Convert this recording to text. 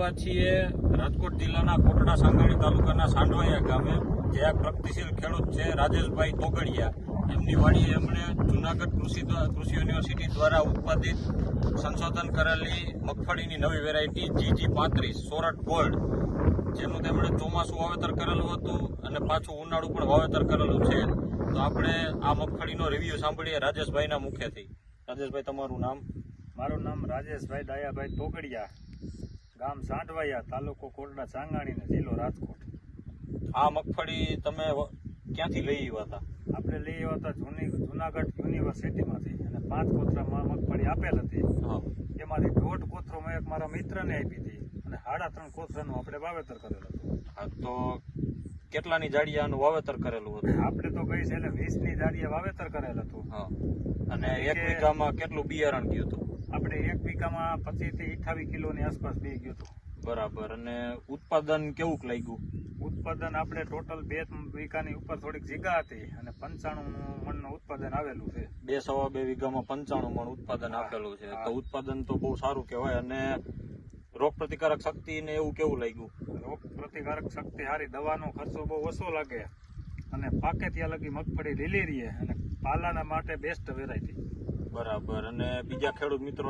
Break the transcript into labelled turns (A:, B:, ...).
A: આવ્યા છીએ રાજકોટ જિલ્લાના કોટડા સાંગાણી તાલુકાના સાંડવાયા ગામે, જે એક પ્રગતિશીલ ખેડૂત છે રાજેશભાઈ તોગડિયા. એમની વાડીએ એમણે જુનાગઢ કૃષિ કૃષિ યુનિવર્સિટી દ્વારા ઉત્પાદિત સંશોધન કરેલી મગફળીની નવી વેરાયટી જીજી પાંત્રીસ, સોરઠ ગોલ્ડ, જેનું તેમણે ચોમાસું વાવેતર કરેલું હતું અને પાછું ઉનાળું પણ વાવેતર કરેલું છે. તો આપણે આ મગફળીનો રિવ્યુ સાંભળીએ રાજેશભાઈના મુખેથી. રાજેશભાઈ, તમારું નામ?
B: મારું નામ રાજેશભાઈ દાયાભાઈ તોગડિયા. ગામ સાંઠવાયા તાલુકો કોરડા ચાંગાણી ને જિલ્લો રાજકોટ.
A: આ મગફળી તમે ક્યાંથી લઈ આવ્યા હતા?
B: આપણે લઈ આવ્યા હતા જૂની જુનાગઢ યુનિવર્સિટીમાંથી અને પાંચ કોથરામાં મગફળી આપેલ હતી. એમાંથી દોઢ કોથરો મેં એક મારા મિત્રને આપી હતી અને સાડા ત્રણ કોથરાનું આપણે વાવેતર કરેલ હતું.
A: તો કેટલાની જાડિયાનું વાવેતર કરેલું હતું?
B: આપણે તો કહીશ છે એટલે વીસની જાડિયા વાવેતર કરેલ હતું.
A: હા. અને એક વીઘામાં કેટલું બિયારણ ગયું હતું?
B: આપણે એક વીઘામાં પચીસથી અઠાવીસ કિલોની આસપાસ બે ગયું હતું
A: બરાબર. અને ઉત્પાદન કેવું લાગ્યું?
B: ઉત્પાદન આપણે ટોટલ બે વીઘાની ઉપર થોડીક જીગા હતી અને પંચાણું મણનું ઉત્પાદન આવેલું છે.
A: બે સવા બે વીઘામાં પંચાણું મણ ઉત્પાદન આપેલું છે. તો ઉત્પાદન તો બહુ સારું કહેવાય. અને રોગ પ્રતિકારક શક્તિ ને એવું કેવું લાગ્યું?
B: રોગ પ્રતિકારક શક્તિ સારી દવાનો ખર્ચો બહુ ઓછો લાગે. અને પાકે ત્યાં લગી મગફળી લીલી રહીએ અને પાલાના માટે બેસ્ટ વેરાયટી
A: બરાબર. અને બીજા ખેડૂત મિત્રો